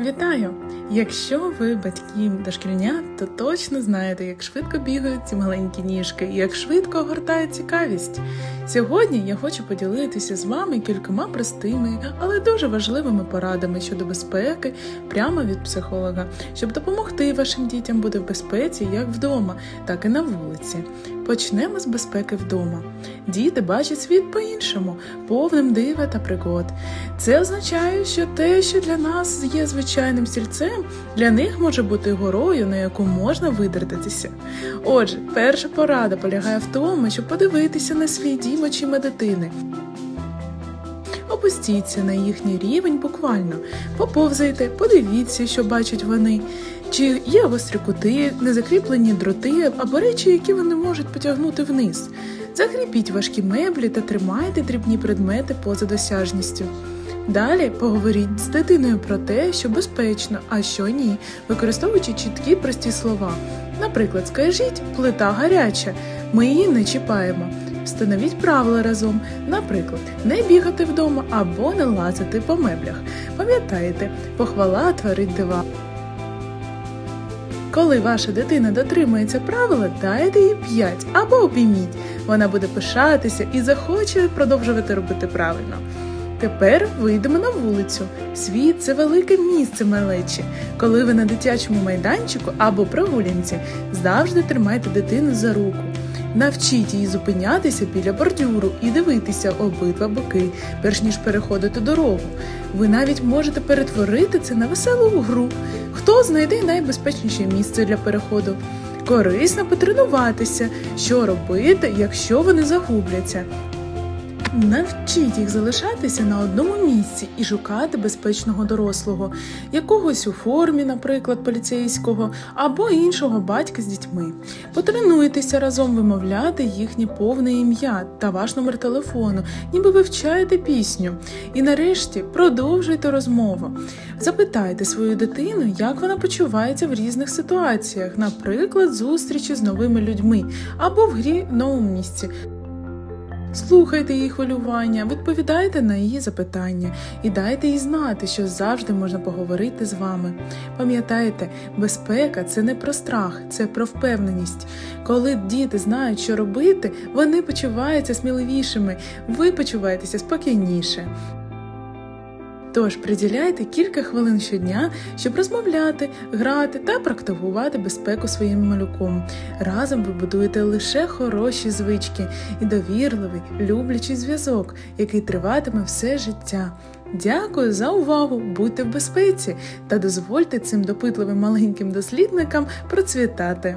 Вітаю! Якщо ви батьки дошкільнят, то точно знаєте, як швидко бігають ці маленькі ніжки і як швидко огортає цікавість. Сьогодні я хочу поділитися з вами кількома простими, але дуже важливими порадами щодо безпеки прямо від психолога, щоб допомогти вашим дітям бути в безпеці як вдома, так і на вулиці. Почнемо з безпеки вдома. Діти бачать світ по-іншому, повним дива та пригод. Це означає, що те, що для нас є звичайним стільцем, для них може бути горою, на яку можна видертатися. Отже, перша порада полягає в тому, щоб подивитися на свій дім очима дитини. Опустіться на їхній рівень буквально, поповзайте, подивіться, що бачать вони. Чи є гострі кути, незакріплені дроти або речі, які вони можуть потягнути вниз. Закріпіть важкі меблі та тримайте дрібні предмети поза досяжністю. Далі поговоріть з дитиною про те, що безпечно, а що ні, використовуючи чіткі прості слова. Наприклад, скажіть плита гаряча, ми її не чіпаємо. Встановіть правила разом, наприклад, не бігати вдома або не лазити по меблях. Пам'ятайте, похвала творить дива. Коли ваша дитина дотримується правила, дайте їй 5 або обійміть. Вона буде пишатися і захоче продовжувати робити правильно. Тепер вийдемо на вулицю. Світ це велике місце малечі. Коли ви на дитячому майданчику або прогулянці, завжди тримайте дитину за руку. Навчіть її зупинятися біля бордюру і дивитися обидва боки, перш ніж переходити дорогу. Ви навіть можете перетворити це на веселу гру. Хто знайде найбезпечніше місце для переходу? Корисно потренуватися, що робити, якщо вони загубляться. Навчіть їх залишатися на одному місці і шукати безпечного дорослого, якогось у формі, наприклад, поліцейського, або іншого батька з дітьми. Потренуйтеся разом вимовляти їхнє повне ім'я та ваш номер телефону, ніби вивчаєте пісню. І нарешті продовжуйте розмову. Запитайте свою дитину, як вона почувається в різних ситуаціях, наприклад, зустрічі з новими людьми або в грі новому місці. Слухайте її хвилювання, відповідайте на її запитання і дайте їй знати, що завжди можна поговорити з вами. Пам'ятайте, безпека це не про страх, це про впевненість. Коли діти знають, що робити, вони почуваються сміливішими, ви почуваєтеся спокійніше. Тож приділяйте кілька хвилин щодня, щоб розмовляти, грати та практикувати безпеку своїм малюком. Разом ви будуєте лише хороші звички і довірливий, люблячий зв'язок, який триватиме все життя. Дякую за увагу! Будьте в безпеці та дозвольте цим допитливим маленьким дослідникам процвітати.